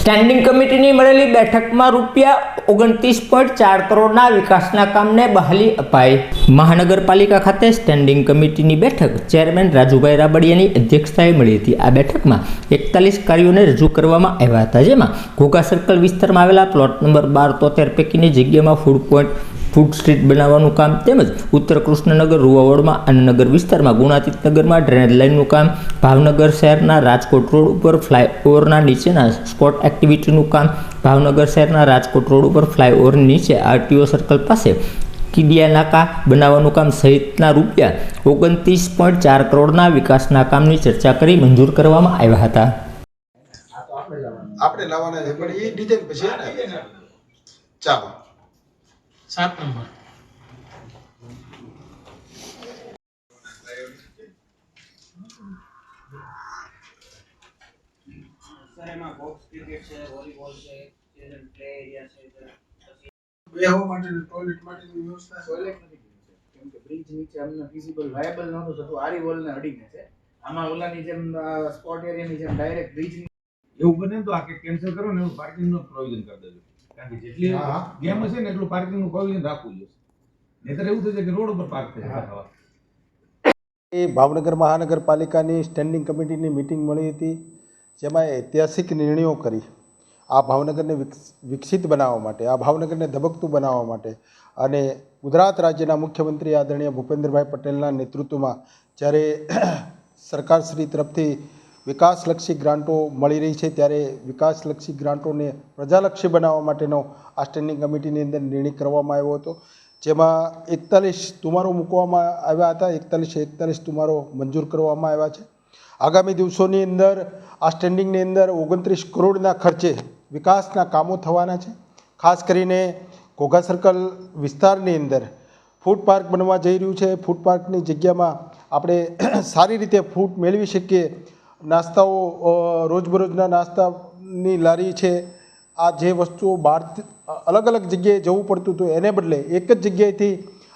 Standing કમિટીની મળેલી બેઠકમાં રૂપિયા ઓગણત્રીસ પોઈન્ટ ચાર કરોડના વિકાસના કામને બહાલી અપાઈ. મહાનગરપાલિકા ખાતે સ્ટેન્ડિંગ કમિટીની બેઠક ચેરમેન રાજુભાઈ રાબડિયાની અધ્યક્ષતાએ મળી હતી. આ બેઠકમાં એકતાલીસ કાર્યોને રજૂ કરવામાં આવ્યા હતા. જેમાં ઘોઘા સર્કલ વિસ્તારમાં આવેલા પ્લોટ નંબર બાર તોતેર પૈકીની જગ્યામાં ફૂડ પોઈન્ટ ફૂડ સ્ટ્રીટ બનાવવાનું કામ તેમજ ઉત્તર કૃષ્ણનગર, રૂવાવડમાં નગર વિસ્તારમાં, ગુણાતીત નગરમાં ડ્રેનેજ લાઇનનું કામ, ભાવનગર શહેરના રાજકોટ રોડ ઉપર ફ્લાયઓવરના નીચેના સ્પોટ એક્ટિવિટીનું કામ, ભાવનગર શહેરના રાજકોટ રોડ ઉપર ફ્લાયઓવર નીચે આરટીઓ સર્કલ પાસે કિડિયા નાકા બનાવવાનું કામ સહિતના રૂપિયા ઓગણત્રીસ પોઈન્ટ ચાર કરોડના વિકાસના કામની ચર્ચા કરી મંજૂર કરવામાં આવ્યા હતા. આપણે લાવવાના છે, પણ એ ડિટેલ પછી ચાલો. સાત નંબર. સર એમાં બોક્સ ક્રિકેટ છે વોલીબોલ છે. ચિલ્ડ્રન પ્લે એરિયા છે. બેહવા માટેની ટોયલેટ માટેની વ્યવસ્થા ટોયલેટ નથી કેમ કે બ્રિજ નીચે અમને ફિઝિબલ વાયબલ નહોતું થતું. આરી વોલને અડીને છે. આમાં ઓલાની જેમ સ્પોટ એરિયાની જેમ ડાયરેક્ટ બ્રિજ એવું બને તો આ કે કેન્સલ કરો ને એવું પાર્કિંગનું પ્રોવિઝન કરી દેજો. કારણ કે જેટલી હા, હા. ગેમ હશે ને એટલું પાર્કિંગનું પ્રોવિઝન રાખવું જોઈએ નહીતર એવું થશે કે રોડ ઉપર પાર્ક થશે એ ભાવનગર મહાનગરપાલિકાની સ્ટેન્ડિંગ કમિટીની મિટિંગ મળી હતી જેમાં ઐતિહાસિક નિર્ણયો કરી આ ભાવનગરને વિકસિત બનાવવા માટે આ ભાવનગરને ધબકતું બનાવવા માટે અને ગુજરાત રાજ્યના મુખ્યમંત્રી આદરણીય ભૂપેન્દ્રભાઈ પટેલના નેતૃત્વમાં જ્યારે સરકારશ્રી તરફથી વિકાસલક્ષી ગ્રાન્ટો મળી રહી છે ત્યારે વિકાસલક્ષી ગ્રાન્ટોને પ્રજાલક્ષી બનાવવા માટેનો આ સ્ટેન્ડિંગ કમિટીની અંદર નિર્ણય કરવામાં આવ્યો હતો. જેમાં એકતાલીસ તુમારો મૂકવામાં આવ્યા હતા. એકતાલીસ એકતાલીસ તુમારો મંજૂર કરવામાં આવ્યા છે. આગામી દિવસોની અંદર આ સ્ટેન્ડિંગની અંદર ઓગણત્રીસ કરોડના ખર્ચે વિકાસના કામો થવાના છે. ખાસ કરીને ઘોઘા સર્કલ વિસ્તારની અંદર ફૂડ પાર્ક બનવા જઈ રહ્યું છે. ફૂડ પાર્કની જગ્યામાં આપણે સારી રીતે ફૂડ મેળવી શકીએ નાસ્તાઓ રોજબરોજના નાસ્તાની લારી છે, આ જે વસ્તુઓ બહાર અલગ અલગ જગ્યાએ જવું પડતું હતું એને બદલે એક જ જગ્યાએથી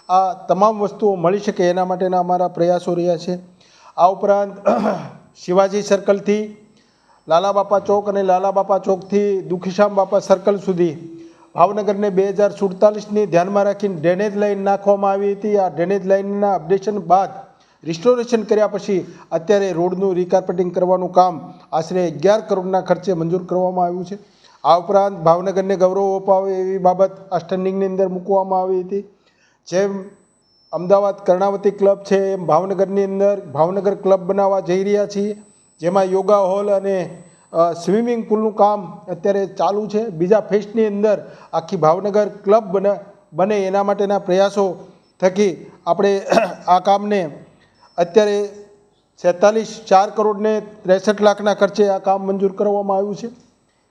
આ તમામ વસ્તુઓ મળી શકે એના માટેના અમારા પ્રયાસો રહ્યા છે. આ ઉપરાંત શિવાજી સર્કલથી લાલા બાપા ચોક અને લાલા બાપા ચોકથી દુખીશ્યામ બાપા સર્કલ સુધી ભાવનગરને બે હજાર સુડતાલીસની ધ્યાનમાં રાખીને ડ્રેનેજ લાઇન નાખવામાં આવી હતી. આ ડ્રેનેજ લાઇનના અપડેશન બાદ રિસ્ટોરેશન કર્યા પછી અત્યારે રોડનું રિકાર્પેટિંગ કરવાનું કામ આશરે અગિયાર કરોડના ખર્ચે મંજૂર કરવામાં આવ્યું છે. આ ઉપરાંત ભાવનગરને ગૌરવ અપાવે એવી બાબત આ સ્ટન્ડિંગની અંદર મૂકવામાં આવી હતી. જેમ અમદાવાદ કર્ણાવતી ક્લબ છે, એમ ભાવનગરની અંદર ભાવનગર ક્લબ બનાવવા જઈ રહ્યા છીએ. જેમાં યોગા હોલ અને સ્વિમિંગ પુલનું કામ અત્યારે ચાલુ છે. બીજા ફેસ્ટની અંદર આખી ભાવનગર ક્લબ બને બને એના માટેના પ્રયાસો થકી આપણે આ કામને અત્યારે છેતાલીસ ચાર કરોડને ત્રેસઠ લાખના ખર્ચે આ કામ મંજૂર કરવામાં આવ્યું છે.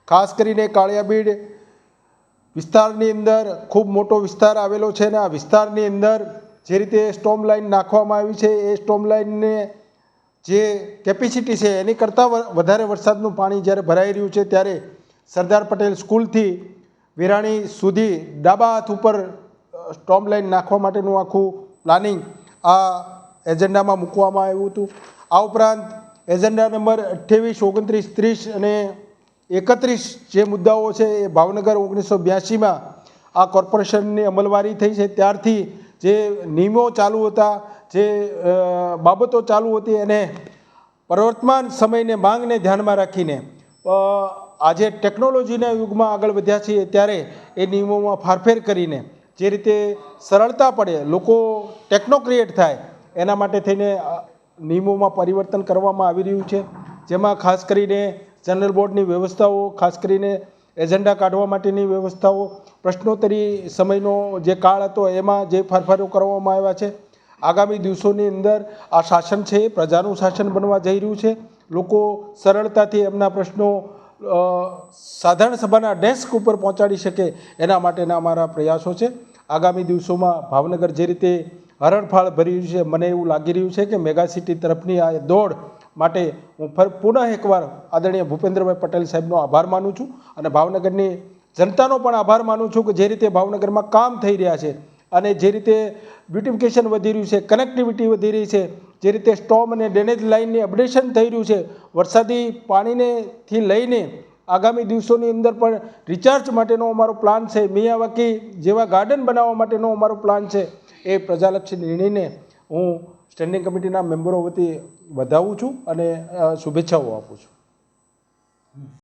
ખાસ કરીને કાળિયાબીડ વિસ્તારની અંદર ખૂબ મોટો વિસ્તાર આવેલો છે અને આ વિસ્તારની અંદર જે રીતે સ્ટોમ લાઇન નાખવામાં આવી છે, એ સ્ટોમ લાઇનને જે કેપેસિટી છે, એની કરતાં વધારે વરસાદનું પાણી જ્યારે ભરાઈ રહ્યું છે, ત્યારે સરદાર પટેલ સ્કૂલથી વિરાણી સુધી ડાબા હાથ ઉપર સ્ટોમ લાઇન નાખવા માટેનું આખું પ્લાનિંગ આ એજન્ડામાં મૂકવામાં આવ્યું હતું. આ ઉપરાંત એજન્ડા નંબર અઠ્ઠાવીસ ઓગણત્રીસ, ત્રીસ અને એકત્રીસ જે મુદ્દાઓ છે એ ભાવનગર ઓગણીસો બ્યાસીમાં આ કોર્પોરેશનની અમલવારી થઈ છે. ત્યારથી જે નિયમો ચાલુ હતા, જે બાબતો ચાલુ હતી એને પ્રવર્તમાન સમયને માંગને ધ્યાનમાં રાખીને આજે ટેકનોલોજીના યુગમાં આગળ વધ્યા છીએ ત્યારે એ નિયમોમાં ફારફેર કરીને જે રીતે સરળતા પડે, લોકો ટેકનો ક્રિએટ થાય એના માટે થઈને નિયમોમાં પરિવર્તન કરવામાં આવી રહ્યું છે. જેમાં ખાસ કરીને જનરલ બોર્ડની વ્યવસ્થાઓ, ખાસ કરીને એજન્ડા કાઢવા માટેની વ્યવસ્થાઓ, પ્રશ્નોત્તરી સમયનો જે કાળ હતો એમાં જે ફેરફારો કરવામાં આવ્યા છે. આગામી દિવસોની અંદર આ શાસન છે પ્રજાનું શાસન બનવા જઈ રહ્યું છે. લોકો સરળતાથી એમના પ્રશ્નો સાધારણ સભાના ડેસ્ક ઉપર પહોંચાડી શકે એના માટેના અમારા પ્રયાસો છે. આગામી દિવસોમાં ભાવનગર જે રીતે હરણફાળ ભરી રહ્યું છે. મને એવું લાગી રહ્યું છે કે મેગાસિટી તરફની આ દોડ માટે હું ફર, પુનઃ એકવાર આદરણીય ભૂપેન્દ્રભાઈ પટેલ સાહેબનો આભાર માનું છું અને ભાવનગરની જનતાનો પણ આભાર માનું છું કે જે રીતે ભાવનગરમાં કામ થઈ રહ્યા છે અને જે રીતે બ્યુટિફિકેશન વધી રહ્યું છે, કનેક્ટિવિટી વધી રહી છે, જે રીતે સ્ટોમ અને ડ્રેનેજ લાઇનની અપડેશન થઈ રહ્યું છે, વરસાદી પાણીને થી લઈને આગામી દિવસોની અંદર પણ રિચાર્જ માટેનો અમારો પ્લાન છે. મિયાવાકી જેવા ગાર્ડન બનાવવા માટેનો અમારો પ્લાન છે. એ પ્રજાલક્ષી નિર્ણયને હું સ્ટેન્ડિંગ કમિટીના મેમ્બરો વતી વધાવું છું અને શુભેચ્છાઓ આપું છું.